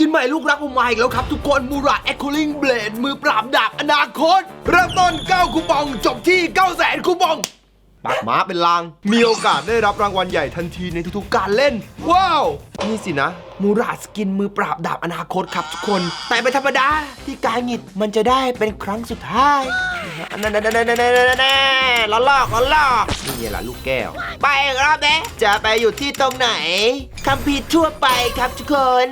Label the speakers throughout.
Speaker 1: กินใหม่ลูกรักผมมาอีกแล้วครับ ทุกคนมูราแอคโคลิงเบลดมือปราบดาบอนาคต เริ่มต้น 9 คูปอง จบที่ 9 0 0 0 0คูปองปากม้าเป็นลาง มีโอกาสได้รับรางวัลใหญ่ทันทีในทุกๆการเล่น ว้าว นี่สินะ มูราสกินมือปราบดาบอนาคตครับทุกคน แต่เป็นธรรมดาที่การหงิดมันจะได้เป็นครั้งสุดท้ายนั่นๆๆๆๆๆล้อลอกล้อลอกนี่ไงล่ะลูกแก้ว ไปรอบเด้จะไปอยู่ที่ตรงไหนคัมภีร์ทั่วไปครับทุกคน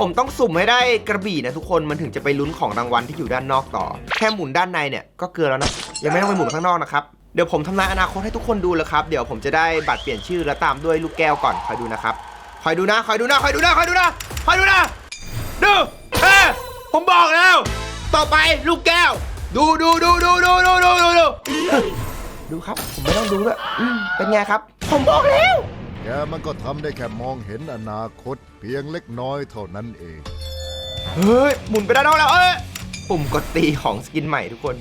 Speaker 1: ผมต้องสุ่มให้ได้กระบี่นะทุกคนมันถึงจะไปลุ้นของรางวัลที่อยู่ด้านนอกต่อ แค่หมุนด้านในเนี่ยก็เกลือแล้วนะยังไม่ต้องไปหมุนข้างนอกนะครับเดี๋ยวผมทำนายอนาคตให้ทุกคนดูเลยครับเดี๋ยวผมจะได้บัตรเปลี่ยนชื่อแล้วตามด้วยลูกแก้วก่อนคอยดูนะครับคอยดูนะคอยดูนะคอยดูนะคอยดูนะคอยดูนะดูเฮ้ผมบอกแล้ว ต่อไปลูกแก้วดูดูดูดูดูดูดูดูดูดูครับ ผมไม่ต้องดูด้วยเป็นไงครับ ผมบอกแล้ว
Speaker 2: แกมันก็ทำได้แค่มองเห็นอนาคตเพียงเล็กน้อยเท่านั้นเอง
Speaker 1: เฮ้ย หมุนไปด้านนอกแล้ว เอ้ย ปุ่มกดตีของสกินใหม่ทุกคน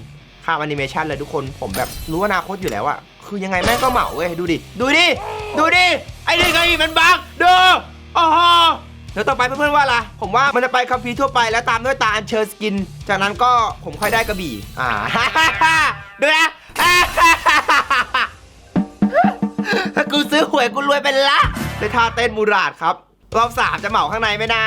Speaker 1: ข้ามแอนิเมชันเลยทุกคน ผมแบบรู้อนาคตอยู่แล้วอะคือยังไงแม่งก็เหมาเว้ย ดูดิ ดูดิ ดูดิ ไอ้นี่ไงมันบักดูอ๋อแล้วต่อไปเพื่อนๆว่าล่ะผมว่ามันจะไปคัมภีร์ทั่วไปแล้วตามด้วยตาอัญเชิญสกิน จากนั้นก็ผมค่อยได้กระบี่ อ่าดูนะ ถ้ากูซื้อหวยกูรวยเป็นละได้ท่าเต้นมูราดครับรอบสามจะเหมาข้างในไหมนะ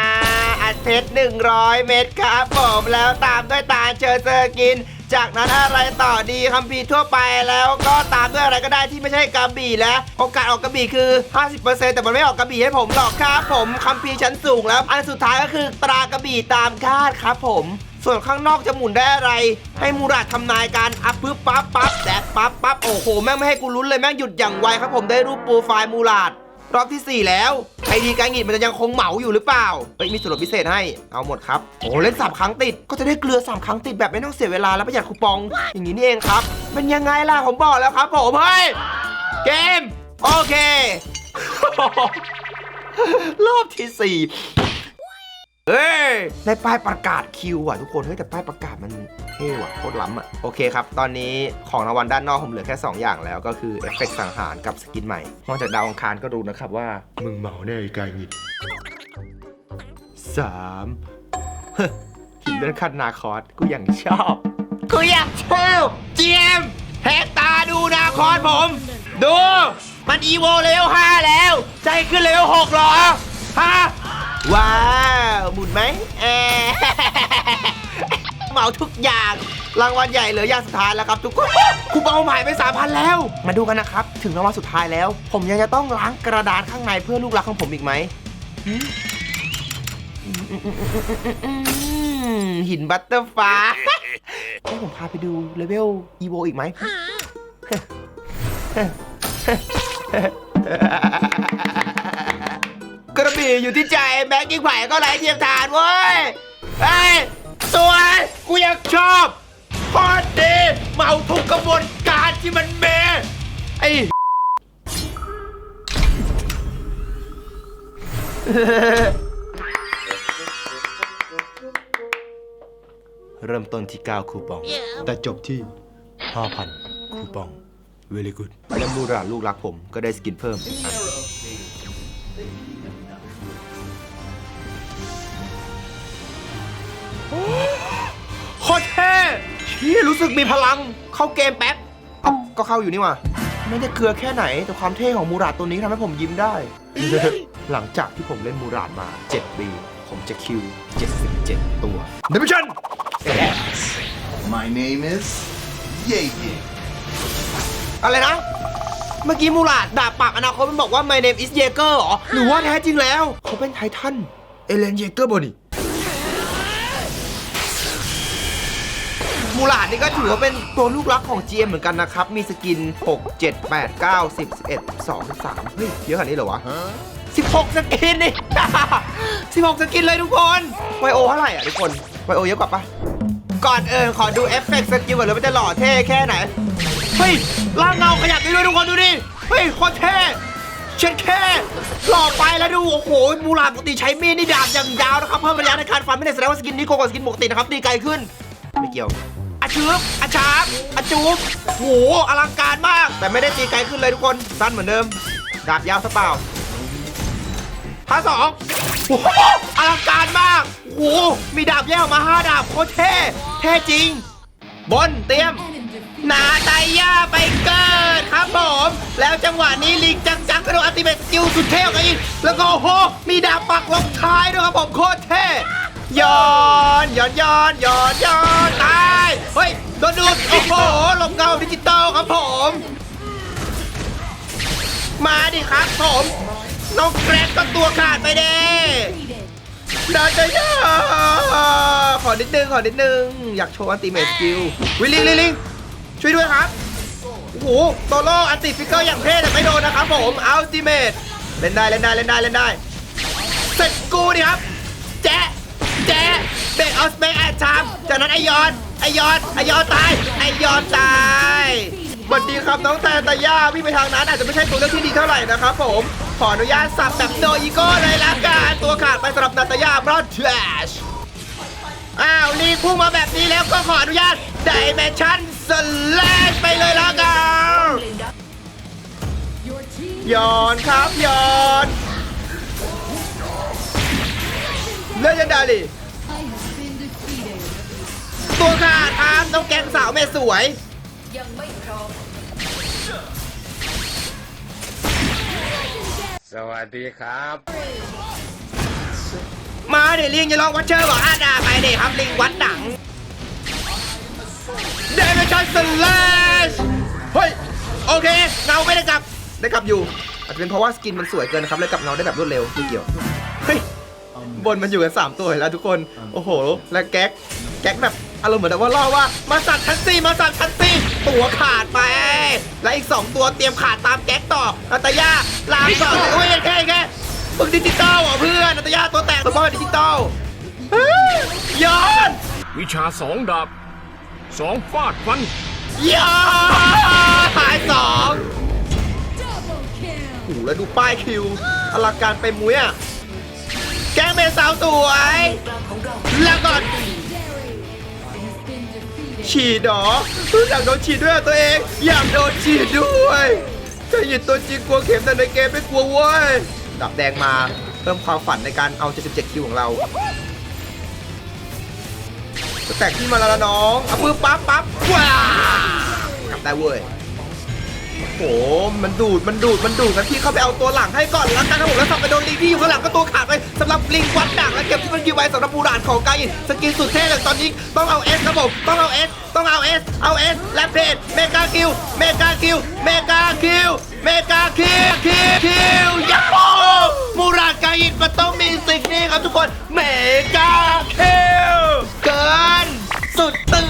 Speaker 1: อัดเพชร100 เม็ดครับผมแล้วตามด้วยตาเชอร์เซอร์กิน จากนั้นอะไรต่อดีคัมภีร์ทั่วไปแล้วก็ตามด้วยอะไรก็ได้ที่ไม่ใช่กระบี่แล้วโอกาสออกกระบี่คือ 50%แต่มันไม่ออกกระบี่ให้ผมหรอกครับผมคัมภีร์ชั้นสูงแล้ว อันสุดท้ายก็คือตรากระบี่ตามคาดครับผม ส่วนข้างนอกจะหมุนได้อะไร ให้มูราดทำนายการอัพปึ๊บปั๊บปั๊บแดดปั๊บปั๊บโอ้โห แม่งไม่ให้กูลุ้นเลยแม่งหยุดอย่างไวครับผมได้รูปโปรไฟล์มูราดรอบทีสี่ 4 แล้วไอดีการหงิดมันจะยังคงเหมาอยู่หรือเปล่าเอ้ยมีส่วนลดพิเศษให้เอาหมดครับโอ้เล่นสามครั้งติดก็จะได้เกลือสามครั้งติดแบบไม่ต้องเสียเวลาและประหยัดคูปอง อย่างนี้นี่เองครับเป็นยังไงล่ะผมบอกแล้วครับผมเฮ้ยเกมโอเครอบที่สี่ เฮ้ยได้ป้ายประกาศคิวอะทุกคนเฮ้ยแต่ป้ายประกาศมันเท่ว่ะโคตรล้ำอะโอเคครับ ตอนนี้ของรางวัลด้านนอกผมเหลือแค่ 2 อย่างแล้วก็คือเอฟเฟกต์สังหารกับสกินใหม่นอกจากดาวอังคารก็รู้นะครับว่า มึงเมาแน่ไอ้กายงิดสามเฮ้ยหินเลื่อนขั้นนาคอสกูอย่างชอบ กูอยากชอบเจียมแหกตาดูนาคอสผม ดู มันอีโวเลเวล5แล้ว ใจขึ้นเลเวล6เหรอ ฮะ ว้า วหมุนไหมแอร์เหมาทุกอย่าง รางวัลใหญ่เหลืออย่างสุดท้ายแล้วครับทุกคนคูปองใหม่ไป3,000แล้ว มาดูกันนะครับ ถึงรางวัลสุดท้ายแล้ว ผมยังจะต้องล้างกระดานข้างในเพื่อลูกรักของผมอีกไหมหืมอืมหินบัตเตอร์ฟ้าให้ผมพาไปดูเลเวลอีโวอีกไหม กระบี่อยู่ที่ใจแบ็กกิ้งไผ่ก็ไหลเทียมทานเว้ยไอ้ยสวยกูอยากชอบพอดีเมาทุกกระบวนการที่มันเมไอ้ เริ่มต้นที่ 9 คูปอง แต่จบที่ 5,000 คูปอง very good และมูราลูกรักผมก็ได้สกินเพิ่ม โคตรเท่ชี่รู้สึกมีพลัง เข้าเกมแป๊บเอ้าก็เข้าอยู่นี่หว่าไม่ได้เกลือแค่ไหน แต่ความเท่ของมูราดตัวนี้ทำให้ผมยิ้มได้ หลังจากที่ผมเล่นมูราดมา 7 ปี ผมจะคิว 77 ตัวเดมิชัน
Speaker 3: My name is Yay Yay.
Speaker 1: อะไรนะ เมื่อกี้มูราดดาบปากอนาคตมันบอกว่า My name is Jaeger เหรอ หรือว่าแท้จริงแล้ว เขาเป็นไททัน เอเลนเยเกอร์บนี่ มูลาดนี่ก็ถือว่าเป็นตัวลูกรักของ GM เหมือนกันนะครับ มีสกิน 6 7 8 9 10 11 12 13เฮ้ยเยอะขนาดนี้เหรอวะ 16 สกินนี่ 16 สกินเลยทุกคนไวโอเท่าไหร่อะทุกคนไวโอเยอะกว่าปะก่อนเอินขอดูเอฟเฟกต์สกิลก่อนเลยว่าจะหล่อเท่แค่ไหน เฮ้ยร่างเงาขยับได้ด้วยทุกคนดูดิ เฮ้ยโคตรเท่เช็ดแค่หล่อไปแล้วดูโอ้โหมูลาดปกติใช้มีดนี่ดาบอย่างยาวนะครับเพิ่มระยะในการฟันไม่ได้แสดงว่าสกินนี้โกว่าสกินปกตินะครับตีไกลขึ้น ไม่เกี่ยว อาชืบอาชาบอาจูบโหอลังการมาก แต่ไม่ได้ตีไกลขึ้นเลยทุกคน สั้นเหมือนเดิม ดาบยาวสเปล่าท่าสองโอ้โหอลังการมากโอ้โหมีดาบแยกมาห้าดาบโคตรเท่ เท่จริง บนเตรียมนาไตย่าไปเกิดครับผม แล้วจังหวะนี้ลิงจังจังกระโดดอัติเมทสกิลสุดเท่กันอีก แล้วก็โอ้โห มีดาบปักลงท้ายด้วยครับผมโคตรเท่ย้อนย้อนย้อนย้อนย้อนตาย เฮ้ยโดนดูดโอ้โหหลบเงาดิจิตอลครับผม มาดิครับผมน้องแกรกก็ตัวขาดไปเด้นาไตย่าขอนิดนึงขอนิดนึง อยากโชว์อัลติเมทสกิลวิลลิงลิงลิงช่วยด้วยครับโอ้โหโตโร่อันติฟิกเกอร์อย่างเท่แต่ไม่โดนนะครับผมอัลติเมทเล่นได้เล่นได้เล่นได้เล่นได้เสร็จกูดิครับ แจ๊ะแจ๊ะเบรกเอสเปกแอดชามจากนั้นไอยอน ไอยอนไอยอนตายไอยอนตายสวัสดีครับน้องแตนตาย่าวิ่งไปทางนั้นอาจจะไม่ใช่ตัวเลือกที่ดีเท่าไหร่นะครับผมขออนุญาตสับแบบโนอีโก้เลยละกันตัวขาดไปสำหรับนาตาย่าเพราะ trash อ้าวลีพุ่งมาแบบนี้แล้วก็ขออนุญาตไดเมชั่นสแลชไปเลยแล้วกันย้อนครับย้อนเลเจนดารี ตัวขาดครับต้องแกงสาวเมสวย
Speaker 4: สวัสดีครับ
Speaker 1: มาเดี๋ยวลิงจะลองวัดเชอร์บอกอาดาไปเดี๋ยวครับลิงวัดหนังเดมิชันสแลชเฮ้ย โอเค เงาไม่ได้กลับ ได้กลับอยู่ อาจจะเป็นเพราะว่าสกินมันสวยเกินนะครับเลยกลับเงาได้แบบรวดเร็วไม่เกี่ยว เฮ้ย บนมันอยู่กัน 3 ตัวเห็นแล้วทุกคน โอ้โห และแก๊ก แก๊กแบบ อารมณ์เหมือนแบบว่าล่อว่ามาสั่นชั้นสี่มาสั่นชั้นสี่ตัวขาดไป และอีก 2 ตัวเตรียมขาดตามแก๊กต่อนาตาย่าลามก่อนโอ้ยแค่แค่มึงดิจิตอลเหรอเพื่อนนาตาย่าตัวแตกตัวบ้าดิจิตอลเฮ้ยย้อน
Speaker 5: วิชาสองดาบสองฟาดฟัน
Speaker 1: ย้อนหายสองโอ้โหแล้วดูป้ายคิวอลังการไปมุ้ยอะแกงเมสาวสวยแล้วก่อน ฉีดหรออยากโดนฉีดด้วยตัวเอง อยากโดนฉีดด้วยจะหยิดตัวจริงกลัวเข็มแต่ในเกมไม่กลัวเว้ยดับแดงมาเพิ่มความฝันในการเอา 77 คิวของเราจะแตกที่มาแล้วน้องเอาปืนปั๊บปั๊บว้า กลับได้เว้ย โอ้โห มันดูด มันดูด มันดูดกันพี่เข้าไปเอาตัวหลังให้ก่อนแล้วกันครับผมแล้วสับไปโดนลิงที่อยู่ข้างหลังก็ตัวขาดไปสำหรับลิงวัดดักและเก็บที่มันคิวไว้สำหรับบูรานของกายสกินสุดเท่เลยตอนนี้ต้องเอาเอสครับผมต้องเอาเอสต้องเอาเอสเอาเอสแลปเพจเมกาคิวเมกาคิวเมกาคิวเมกาคิวคิวคิวยัโูมูรานกายินมันต้องมีสิ่งนี้ครับทุกคนเมกาคิวเกินสุดตึง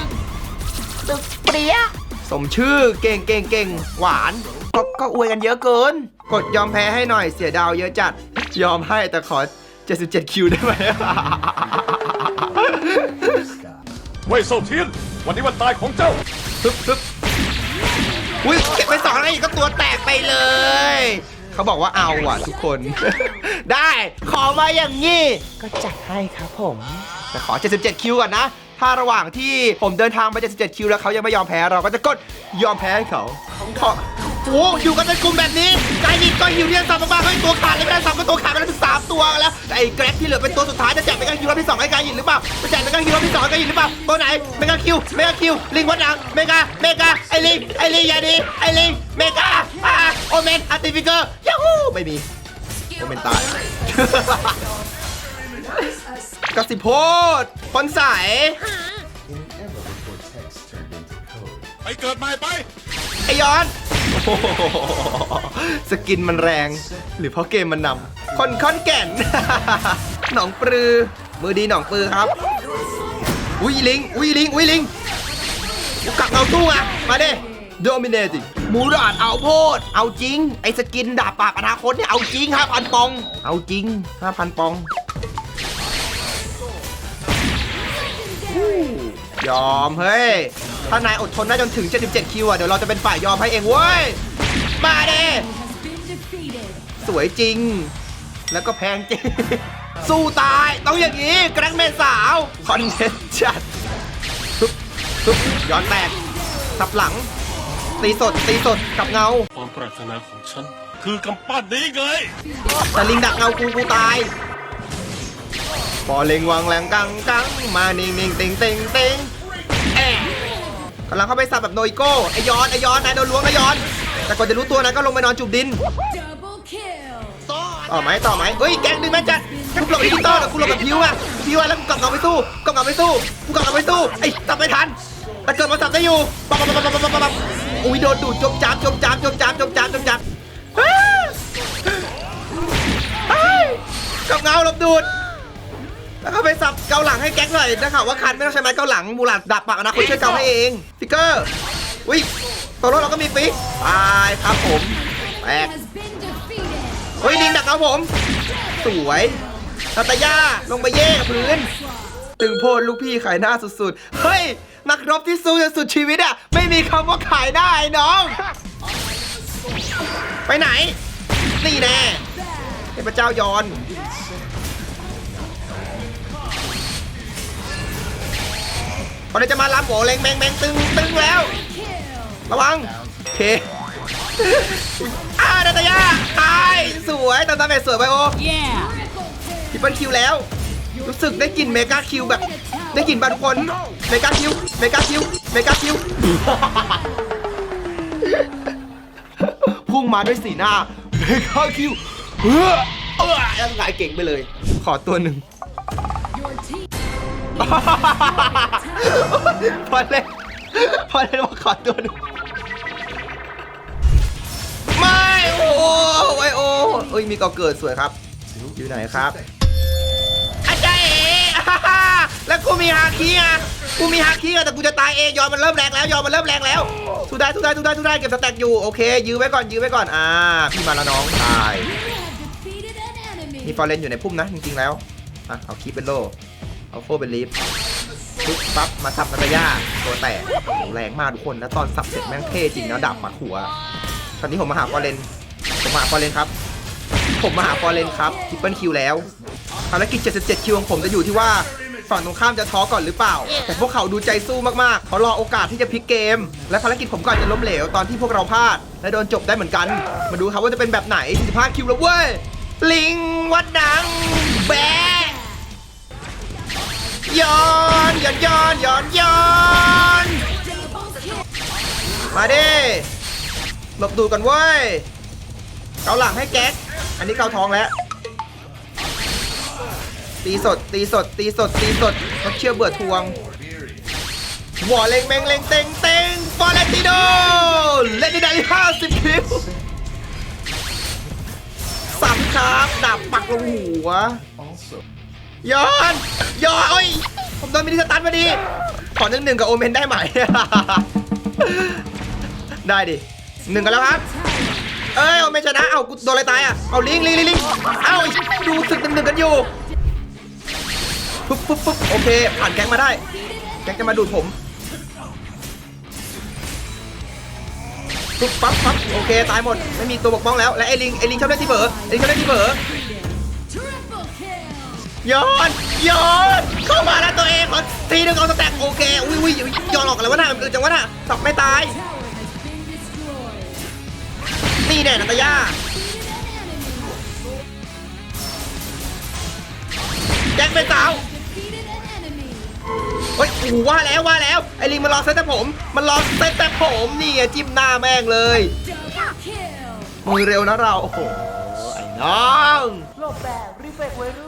Speaker 1: ตึกเปรี้ย สมชื่อเก่งเก่งเก่งหวานก็ก็อวยกันเยอะเกิน กดยอมแพ้ให้หน่อยเสียดาวเยอะจัด ยอมให้แต่ขอ 77 คิวได้ไหม
Speaker 5: เว่ยเซาเทียน วันนี้วันตายของเจ้า
Speaker 1: ฮึบฮึบอุ้ยเก็บไปสองแล้วอีกก็ตัวแตกไปเลย เขาบอกว่าเอาอะทุกคน ได้ ขอมาอย่างงี้ ก็จัดให้ครับผม แต่ขอ 77 คิวก่อนนะ ถ้าระหว่างที่ผมเดินทางไป77คิวแล้วเขายังไม่ยอมแพ้เราก็จะกดยอมแพ้ให้เขาขอโอ้อยู่กันเป็นกลุ่มแบบนี้กายยิงก็หิวเรียงสับมาบ้างให้ตัวขาดเลยไม่ได้สับก็ตัวขาดไปแล้วถึงสามตัวแล้วแต่ไอ้แกร็กที่เหลือเป็นตัวสุดท้ายจะแจกเป็นการคิวรอบที่สองให้กายยิงหรือเปล่าจะแจกเป็นการคิวรอบที่สองให้กายยิงหรือเปล่าตัวไหนเมกาคิวเมกาคิวลิงวัดดังเมกาเมกาไอ้ลิงไอ้ลิงอย่าดีไอ้ลิงเมกาอ่าโอเมนอัลติฟิเกอร์ยาฮูไม่มีโอเมนตาย กสิโพดคนใส
Speaker 5: ไปเกิดใหม่ไป
Speaker 1: ไอย้อนโอ้โหสกินมันแรง หรือเพราะเกมมันนำคนค้อนแก่น หนองปลือ มือดีหนองปลือครับ อุ้ยลิง อุ้ยลิง อุ้ยลิงกูกลับเอาตู้อะ มาดิ dominating มูราดเอาโพด เอาจริง ไอสกินดาบปากอนาคตเนี่ย เอาจริง5,000ปอง เอาจริง5,000ปอง ยอมเฮ้ย ถ้านายอดทนได้จนถึง 77 คิวอะ เดี๋ยวเราจะเป็นฝ่ายยอมให้เองเว้ย มาเด้สวยจริง แล้วก็แพงจริง สู้ตายต้องอย่างนี้แกรงเมนสาว คอนเทนต์จัดทุบทุบย้อนแตกทับหลัง ตีสดตีสดกับเงา
Speaker 5: ความปรารถนาของฉัน คือกำปั้นนี้ไง
Speaker 1: แต่ลิงดักเงากูกูตาย พอเล็งวางแรงกังกังมานิ่งนิ่งติงติงติงแอะกำลังเข้าไปสับแบบโนอิโก้ไอยอนไอยอนนายโดนล้วงนายยอน แต่ก่อนจะรู้ตัวนะก็ลงไปนอนจูบดิน
Speaker 6: Double kill.
Speaker 1: ต่อไหมต่อไหมเฮ้ยแกงดึงแม่งจัดกูหลบดิจิตอลแต่กูหลบแบบพิวอะพิวอะแล้วกูกลับเงาไปสู้กลับเงาไปสู้กูกลับเงาไปสู้ไอ้ตับไม่ทันแต่เกิดมาสับได้อยู่ปั๊บปั๊บปั๊บปั๊บปั๊บปั๊บอุ้ยโดนดูดจมจามจมจามจมจามจมจามจมจามอ้าเฮ้ยกลับเงาหลบดูด แล้วก็ไปสับเกาหลังให้แก๊กหน่อยนะข่าวว่าคันไม่ต้องใช้ไม้เกาหลังมูหลัดดับปากอนะคนช่วยเกาให้เองฟิกเกอร์อุ้ยตัวรถเราก็มีฟิกตายครับผมแตกเฮ้ยลิงดักครับผม สวยนาตาย่าลงไปเย่กับพื้นตึงโพดลูกพี่ขายหน้าสุดๆ เฮ้ย นักรบที่สู้จนสุดชีวิตอะ ไม่มีคำว่าขายหน้าไอ้น้อง ไปไหน นี่แน่เทพเจ้ายอน ตอนจะมาล้ำโหเล็งแมงแมงตึงตึงแล้ว ระวังโอเคอานาตายาตายสวยตามตามแบบสวยไปโอ
Speaker 6: Yeah.
Speaker 1: ทิปเปิลคิวแล้ว รู้สึกได้กลิ่นเมกาคิวแบบ ได้กลิ่นบ้านทุกคนเมกาคิวเมกาคิวเมกาคิวพุ่งมาด้วยสีหน้าเมกาคิวเฮ้อเออแล้วหายเก่งไปเลย ขอตัวหนึ่ง พอเล่นพอเล่นว่าขอตัวหนึ่งไม่โอ้โหไอโอเอ้ยมีก่อเกิดสวยครับ อยู่ไหนครับอาจารย์เอ๋อ่าฮ่าแล้วกูมีฮาคีอะกูมีฮาคีอะแต่กูจะตายเองยอมมันเริ่มแรงแล้วยอมมันเริ่มแรงแล้วสู้ได้สู้ได้สู้ได้สู้ได้เก็บสแต็กอยู่โอเค ยื้อไว้ก่อนยื้อไว้ก่อนอ่าพี่มาแล้วน้องตาย
Speaker 6: You have defeated an enemy.
Speaker 1: มีฟอร์เรนอยู่ในพุ่มนะจริงๆแล้วอะเอาคีปเป็นโลเอาโฟเป็นลีฟปุ๊บปั๊บมาสับนาตาย่าตัวแตกโหแรงมากทุกคนแล้วตอนสับเสร็จแม่งเท่จริงนะดับปักหัวตอนนี้ผมมาหาฟอเรนผมมาหาฟอเรนครับ ผมมาหาฟอเรนครับทิปเปิลคิวแล้วภารกิจ 77 คิวของผมจะอยู่ที่ว่าฝั่งตรงข้ามจะท้อก่อนหรือเปล่า แต่พวกเขาดูใจสู้มากๆ เขารอโอกาสที่จะพลิกเกม และภารกิจผมก็อาจจะล้มเหลวตอนที่พวกเราพลาด และโดนจบได้เหมือนกัน มาดูครับว่าจะเป็นแบบไหน45คิวแล้วเว้ย ลิงวัดดัง ย้อนย้อนย้อนย้อนย้อนมาดิหลบดูกันเว้ยเกาหลังให้แก๊กอันนี้เกาท้องแล้ว ตีสดตีสดตีสดตีสดเขาเชื่อเบื่อทวงหัวเล็งแมงเล็งเต็งเต็งฟอร์เรนติโดเล่นได้ห้าสิบคิวสับครับดับปักลงหัวย้อนย้อน มโดนมินิสตันพอดี ขอหนึ่งหนึ่งกับโอเมนได้ไหม ได้ดิหนึ่งกันแล้วครับ เอ้ยเอาไม่ชนะ เอากูโดนอะไรตายอะ เอาลิงลิงลิงลิงเอาดูศึกหนึ่งหนึ่งกันอยู่ ปุ๊บปุ๊บปุ๊บโอเค ผ่านแก๊งมาได้ แก๊งจะมาดูดผม ปุ๊บปั๊บปั๊บโอเค ตายหมด ไม่มีตัวปกป้องแล้ว และไอ้ลิงไอ้ลิงชอบเล่นที่เบอร์ไอ้ลิงชอบเล่นที่เบอร์ ย้อนย้อนเข้ามาแล้วตัวเองขอทีนึงเอาสแต็กโอเคอุ้ยอุ้ยย้อนออกอะไรวะน่ะมันอื่นจังวะน่ะสับไม่ตายนี่แน่นัตยาแจ็คเป็นสาวเฮ้ยโอ้ว่าแล้วว่าแล้วไอ้ลิงมันรอเซตแต่ผม มันรอเซตแต่ผมนี่ไงจิ้มหน้าแม่งเลยมือเร็วนะเราโอ้โหไอ้น้องโลบแบบรีเฟกไว้รุ่นเ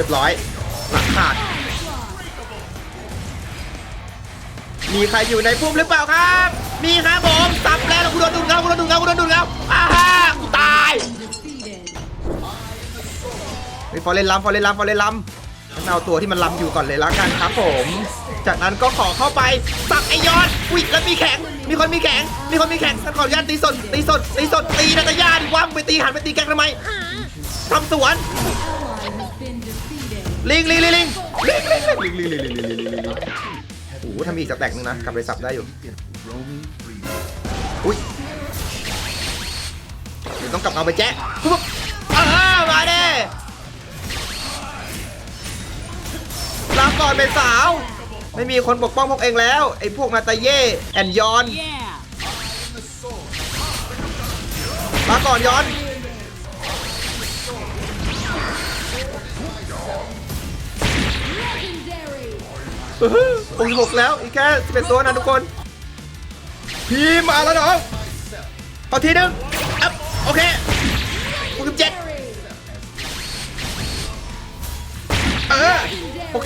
Speaker 1: รียบร้อยหลักขาด มีใครอยู่ในพุ่มหรือเปล่าครับ มีครับผมสับแล้วกูโดนดูดเงากูโดนดูดเงากูโดนดูดเงาอ้าฮ่ากูตายไปฟอร์เรนลัมฟอร์เรนลัมฟอร์เรนลัมฉันเอาตัวที่มันลัมอยู่ก่อนเลยละกันครับผม จากนั้นก็ขอเข้าไปสับไอยอดอุ้ยแล้วมีแข็ง มีคนมีแข็ง มีคนมีแข็งฉันขออนุญาตตีสดตีสดตีสดตีนาตาญาดิว่างไปตีหันไปตีแกงทำไมทำสวน ลิงลิงลิงลิงลิงลิงลิงลิงลิงลิงลิงลิงลิงลิงลิงโอ้โหทำอีกสแต็กนึงนะกลับไปสับได้อยู่อุ้ยเดี๋ยวต้องกลับเอาไปแจ๊ะปุ๊บเออมาเด้ลาก่อนเป็นสาว ไม่มีคนปกป้องพวกเองแล้ว ไอ้พวกนาตาเย่แอนยอนลาก่อนยอน 66แล้วอีกแค่11ตัวนะทุกคน พี่มาแล้วน้องเอาทีหนึงอัพโอเค67เออ68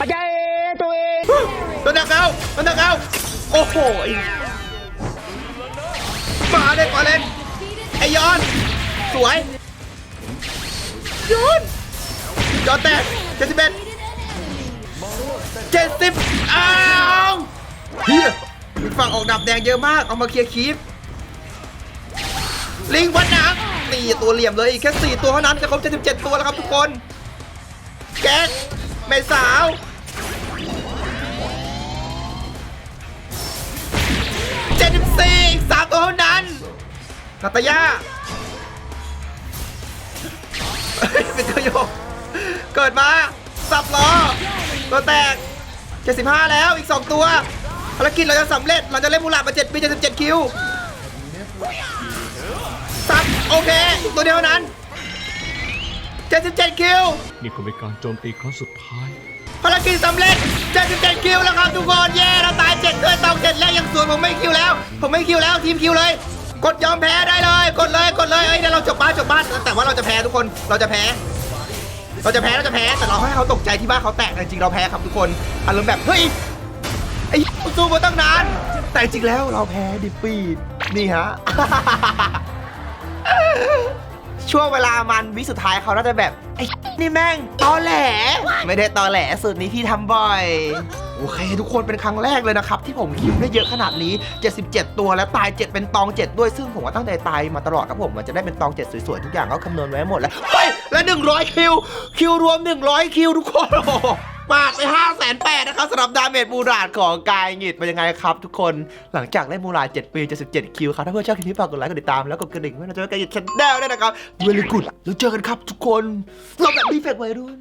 Speaker 1: อาจารย์ตัวเองตัวหนักเอาตัวหนักเอาโอ้โห เยอะมาก เอามาเคลียร์คีฟลิงวัดหนังนี่ตัวเหลี่ยมเลยอีกแค่สี่ตัวเท่านั้นจะครบเจ็ดสิบเจ็ดตัวแล้วครับทุกคน แก๊กแม่สาว เจ็ดสิบสี่สามตัวเท่านั้นนาตายาเป็นตัวโยกเกิดมา สับล้อ ตัวแตก75แล้วอีก2ตัว ภารกิจเราจะสำเร็จเราจะเล่นมูลาดมา7ปี77คิวสับโอเคอีกตัวเดียวนั้น 77 คิว
Speaker 5: นี่ก็เป็นการโจมตีครั้งสุดท้าย
Speaker 1: ภารกิจสำเร็จ 77 คิวแล้วครับทุกคนเย้เราตาย7ด้วยตอง7แล้วยังสวยผมไม่คิวแล้ว ผมไม่คิวแล้วทีมคิวเลย กดยอมแพ้ได้เลย กดเลยกดเลยเอ้ยเดี๋ยวเราจบบ้านจบบ้านแต่ว่าเราจะแพ้ทุกคนเราจะแพ้เราจะแพ้เราจะแพ้แต่เราให้เขาตกใจที่บ้านเขาแตกแต่จริงๆเราแพ้ครับทุกคนอารมณ์แบบเฮ้ย ไอ้สู้มาตั้งนาน แต่จริงแล้วเราแพ้ดิปีดนี่ฮะ ช่วงเวลามันวิสุดท้ายเขาน่าจะแบบ ไอ้นี่แม่งตอแหล ไม่ได้ตอแหลสูตรนี้พี่ทำบ่อยโอเคทุกคนเป็นครั้งแรกเลยนะครับ ที่ผมคิวได้เยอะขนาดนี้ 77 ตัวแล้วตาย 7 เป็นตอง 7 ด้วยซึ่งผมว่าตั้งใจตายมาตลอดครับผมมันจะได้เป็นตอง 7 สวยๆ ทุกอย่างเขาคำนวณไว้หมดแล้วเฮ้ยและ 100 คิว คิวรวม 100 คิวทุกคนโอ้ ปาดไป5 8 0 0 0นะครับสำหรับดาเมจมูราดของกายหงิดเป็นยังไงครับทุกคนหลังจากเล่นมูราด7ปี 77 คิวครับถ้าเพื่อนชอบคลิปนี้ฝากกดไลค์กดติดตามแล้วกดกระดิ่งเพื่อเราจะไม่กระดิ่งชันแนลด้วยนะครับเวลิกุดแล้วเจอกันครับทุกคนเราแบบดีเฟกต์วัยรุ่น